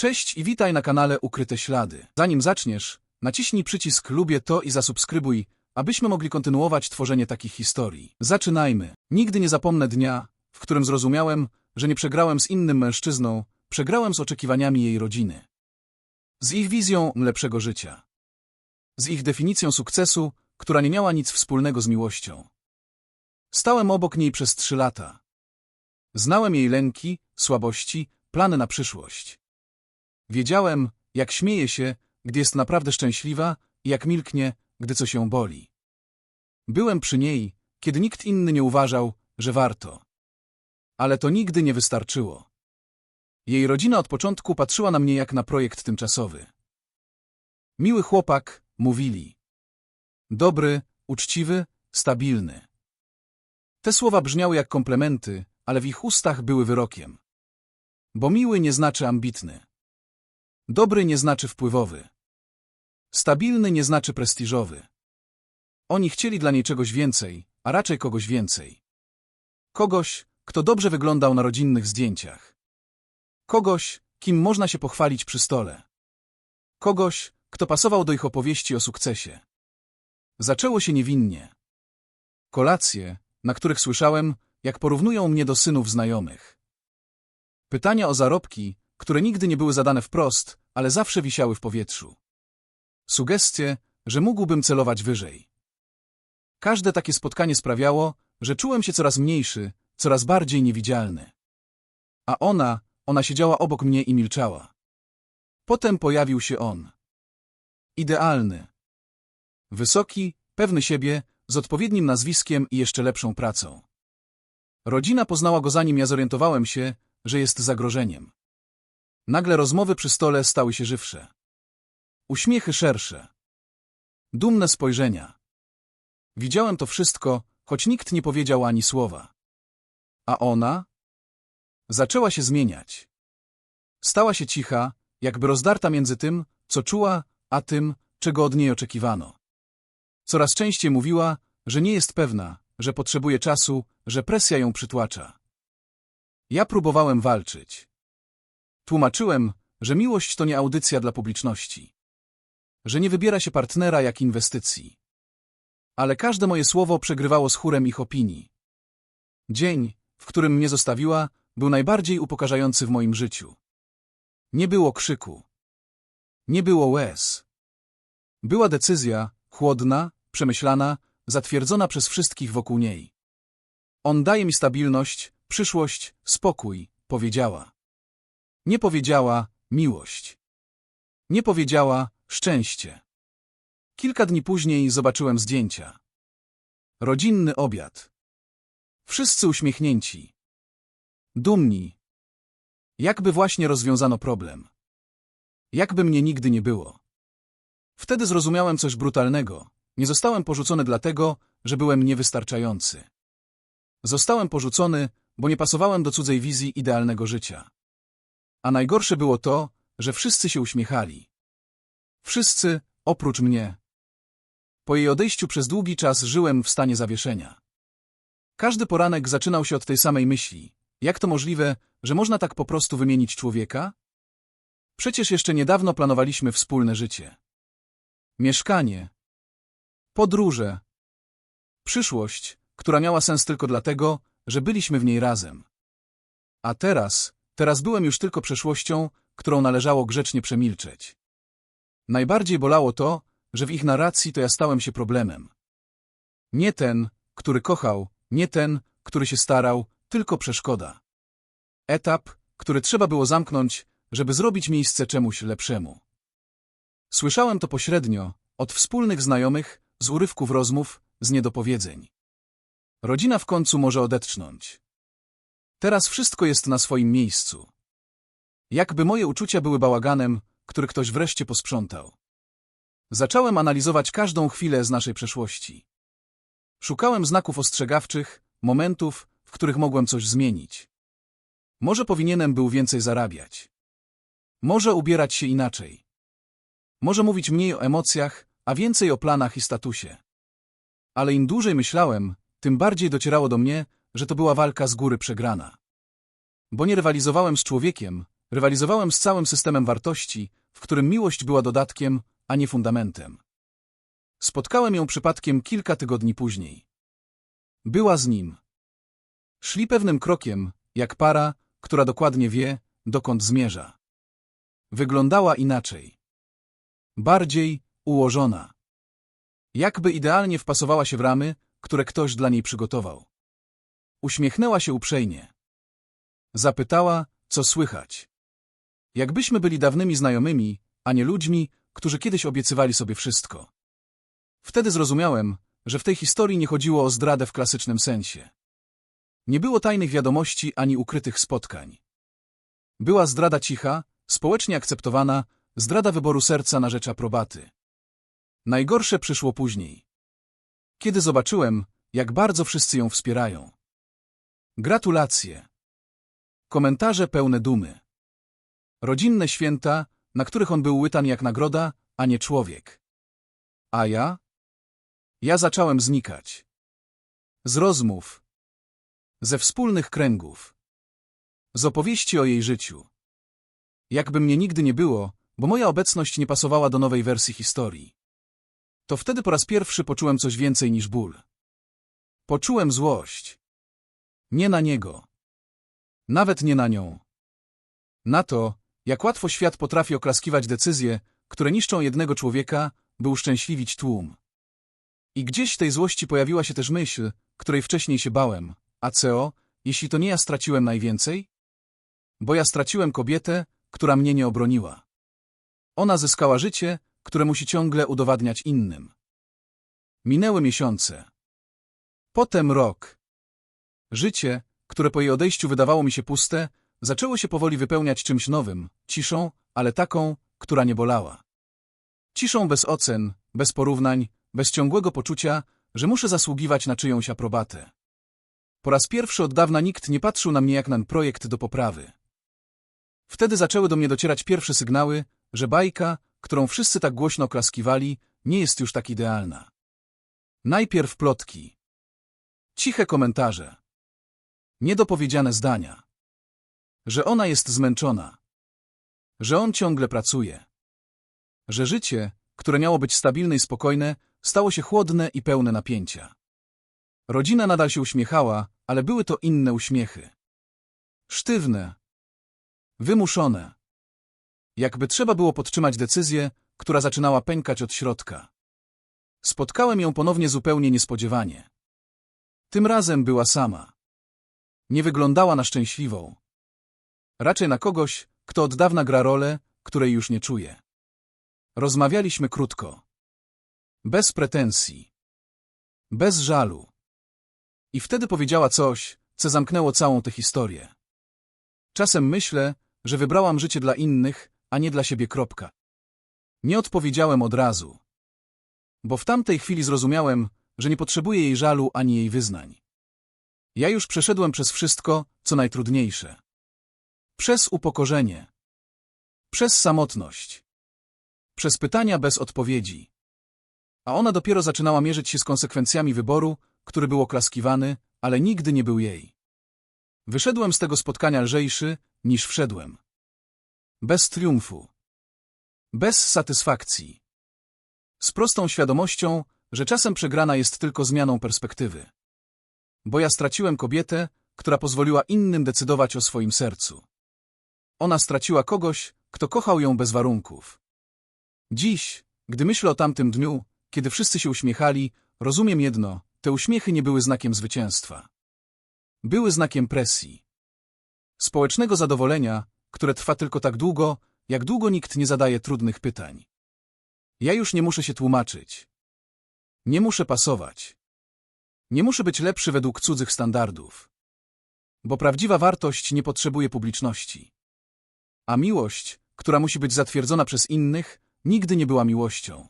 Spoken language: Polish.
Cześć i witaj na kanale Ukryte Ślady. Zanim zaczniesz, naciśnij przycisk lubię to i zasubskrybuj, abyśmy mogli kontynuować tworzenie takich historii. Zaczynajmy. Nigdy nie zapomnę dnia, w którym zrozumiałem, że nie przegrałem z innym mężczyzną, przegrałem z oczekiwaniami jej rodziny. Z ich wizją lepszego życia. Z ich definicją sukcesu, która nie miała nic wspólnego z miłością. Stałem obok niej przez trzy lata. Znałem jej lęki, słabości, plany na przyszłość. Wiedziałem, jak śmieje się, gdy jest naprawdę szczęśliwa i jak milknie, gdy coś ją boli. Byłem przy niej, kiedy nikt inny nie uważał, że warto. Ale to nigdy nie wystarczyło. Jej rodzina od początku patrzyła na mnie jak na projekt tymczasowy. Miły chłopak, mówili. Dobry, uczciwy, stabilny. Te słowa brzmiały jak komplementy, ale w ich ustach były wyrokiem. Bo miły nie znaczy ambitny. Dobry nie znaczy wpływowy. Stabilny nie znaczy prestiżowy. Oni chcieli dla niej czegoś więcej, a raczej kogoś więcej. Kogoś, kto dobrze wyglądał na rodzinnych zdjęciach. Kogoś, kim można się pochwalić przy stole. Kogoś, kto pasował do ich opowieści o sukcesie. Zaczęło się niewinnie. Kolacje, na których słyszałem, jak porównują mnie do synów znajomych. Pytania o zarobki, które nigdy nie były zadane wprost, ale zawsze wisiały w powietrzu. Sugestie, że mógłbym celować wyżej. Każde takie spotkanie sprawiało, że czułem się coraz mniejszy, coraz bardziej niewidzialny. A ona, ona siedziała obok mnie i milczała. Potem pojawił się on. Idealny. Wysoki, pewny siebie, z odpowiednim nazwiskiem i jeszcze lepszą pracą. Rodzina poznała go zanim ja zorientowałem się, że jest zagrożeniem. Nagle rozmowy przy stole stały się żywsze. Uśmiechy szersze. Dumne spojrzenia. Widziałem to wszystko, choć nikt nie powiedział ani słowa. A ona? Zaczęła się zmieniać. Stała się cicha, jakby rozdarta między tym, co czuła, a tym, czego od niej oczekiwano. Coraz częściej mówiła, że nie jest pewna, że potrzebuje czasu, że presja ją przytłacza. Ja próbowałem walczyć. Tłumaczyłem, że miłość to nie audycja dla publiczności. Że nie wybiera się partnera jak inwestycji. Ale każde moje słowo przegrywało z chórem ich opinii. Dzień, w którym mnie zostawiła, był najbardziej upokarzający w moim życiu. Nie było krzyku. Nie było łez. Była decyzja, chłodna, przemyślana, zatwierdzona przez wszystkich wokół niej. On daje mi stabilność, przyszłość, spokój, powiedziała. Nie powiedziała miłość. Nie powiedziała szczęście. Kilka dni później zobaczyłem zdjęcia. Rodzinny obiad. Wszyscy uśmiechnięci. Dumni. Jakby właśnie rozwiązano problem. Jakby mnie nigdy nie było. Wtedy zrozumiałem coś brutalnego. Nie zostałem porzucony dlatego, że byłem niewystarczający. Zostałem porzucony, bo nie pasowałem do cudzej wizji idealnego życia. A najgorsze było to, że wszyscy się uśmiechali. Wszyscy, oprócz mnie. Po jej odejściu przez długi czas żyłem w stanie zawieszenia. Każdy poranek zaczynał się od tej samej myśli. Jak to możliwe, że można tak po prostu wymienić człowieka? Przecież jeszcze niedawno planowaliśmy wspólne życie. Mieszkanie. Podróże. Przyszłość, która miała sens tylko dlatego, że byliśmy w niej razem. A teraz, teraz byłem już tylko przeszłością, którą należało grzecznie przemilczeć. Najbardziej bolało to, że w ich narracji to ja stałem się problemem. Nie ten, który kochał, nie ten, który się starał, tylko przeszkoda. Etap, który trzeba było zamknąć, żeby zrobić miejsce czemuś lepszemu. Słyszałem to pośrednio, od wspólnych znajomych, z urywków rozmów, z niedopowiedzeń. Rodzina w końcu może odetchnąć. Teraz wszystko jest na swoim miejscu. Jakby moje uczucia były bałaganem, który ktoś wreszcie posprzątał. Zacząłem analizować każdą chwilę z naszej przeszłości. Szukałem znaków ostrzegawczych, momentów, w których mogłem coś zmienić. Może powinienem był więcej zarabiać. Może ubierać się inaczej. Może mówić mniej o emocjach, a więcej o planach i statusie. Ale im dłużej myślałem, tym bardziej docierało do mnie, że to była walka z góry przegrana. Bo nie rywalizowałem z człowiekiem, Rywalizowałem z całym systemem wartości, w którym miłość była dodatkiem, a nie fundamentem. Spotkałem ją przypadkiem kilka tygodni później. Była z nim. Szli pewnym krokiem, jak para, która dokładnie wie, dokąd zmierza. Wyglądała inaczej. Bardziej ułożona. Jakby idealnie wpasowała się w ramy, które ktoś dla niej przygotował. Uśmiechnęła się uprzejmie. Zapytała, co słychać. Jakbyśmy byli dawnymi znajomymi, a nie ludźmi, którzy kiedyś obiecywali sobie wszystko. Wtedy zrozumiałem, że w tej historii nie chodziło o zdradę w klasycznym sensie. Nie było tajnych wiadomości ani ukrytych spotkań. Była zdrada cicha, społecznie akceptowana, zdrada wyboru serca na rzecz aprobaty. Najgorsze przyszło później. Kiedy zobaczyłem, jak bardzo wszyscy ją wspierają. Gratulacje. Komentarze pełne dumy. Rodzinne święta, na których on był łytan jak nagroda, a nie człowiek. A ja? Ja zacząłem znikać. Z rozmów. Ze wspólnych kręgów. Z opowieści o jej życiu. Jakby mnie nigdy nie było, bo moja obecność nie pasowała do nowej wersji historii. To wtedy po raz pierwszy poczułem coś więcej niż ból. Poczułem złość. Nie na niego. Nawet nie na nią. Na to, jak łatwo świat potrafi oklaskiwać decyzje, które niszczą jednego człowieka, by uszczęśliwić tłum. I gdzieś tej złości pojawiła się też myśl, której wcześniej się bałem. A co, jeśli to nie ja straciłem najwięcej? Bo ja straciłem kobietę, która mnie nie obroniła. Ona zyskała życie, które musi ciągle udowadniać innym. Minęły miesiące. Potem rok. Życie, które po jej odejściu wydawało mi się puste, zaczęło się powoli wypełniać czymś nowym, ciszą, ale taką, która nie bolała. Ciszą bez ocen, bez porównań, bez ciągłego poczucia, że muszę zasługiwać na czyjąś aprobatę. Po raz pierwszy od dawna nikt nie patrzył na mnie jak na projekt do poprawy. Wtedy zaczęły do mnie docierać pierwsze sygnały, że bajka, którą wszyscy tak głośno klaskiwali, nie jest już tak idealna. Najpierw plotki. Ciche komentarze. Niedopowiedziane zdania. Że ona jest zmęczona. Że on ciągle pracuje. Że życie, które miało być stabilne i spokojne, stało się chłodne i pełne napięcia. Rodzina nadal się uśmiechała, ale były to inne uśmiechy. Sztywne. Wymuszone. Jakby trzeba było podtrzymać decyzję, która zaczynała pękać od środka. Spotkałem ją ponownie zupełnie niespodziewanie. Tym razem była sama. Nie wyglądała na szczęśliwą. Raczej na kogoś, kto od dawna gra rolę, której już nie czuje. Rozmawialiśmy krótko. Bez pretensji. Bez żalu. I wtedy powiedziała coś, co zamknęło całą tę historię. Czasem myślę, że wybrałam życie dla innych, a nie dla siebie kropka. Nie odpowiedziałem od razu. Bo w tamtej chwili zrozumiałem, że nie potrzebuję jej żalu ani jej wyznań. Ja już przeszedłem przez wszystko, co najtrudniejsze. Przez upokorzenie. Przez samotność. Przez pytania bez odpowiedzi. A ona dopiero zaczynała mierzyć się z konsekwencjami wyboru, który był oklaskiwany, ale nigdy nie był jej. Wyszedłem z tego spotkania lżejszy, niż wszedłem. Bez triumfu. Bez satysfakcji. Z prostą świadomością, że czasem przegrana jest tylko zmianą perspektywy. Bo ja straciłem kobietę, która pozwoliła innym decydować o swoim sercu. Ona straciła kogoś, kto kochał ją bez warunków. Dziś, gdy myślę o tamtym dniu, kiedy wszyscy się uśmiechali, rozumiem jedno, te uśmiechy nie były znakiem zwycięstwa. Były znakiem presji. Społecznego zadowolenia, które trwa tylko tak długo, jak długo nikt nie zadaje trudnych pytań. Ja już nie muszę się tłumaczyć. Nie muszę pasować. Nie muszę być lepszy według cudzych standardów. Bo prawdziwa wartość nie potrzebuje publiczności. A miłość, która musi być zatwierdzona przez innych, nigdy nie była miłością.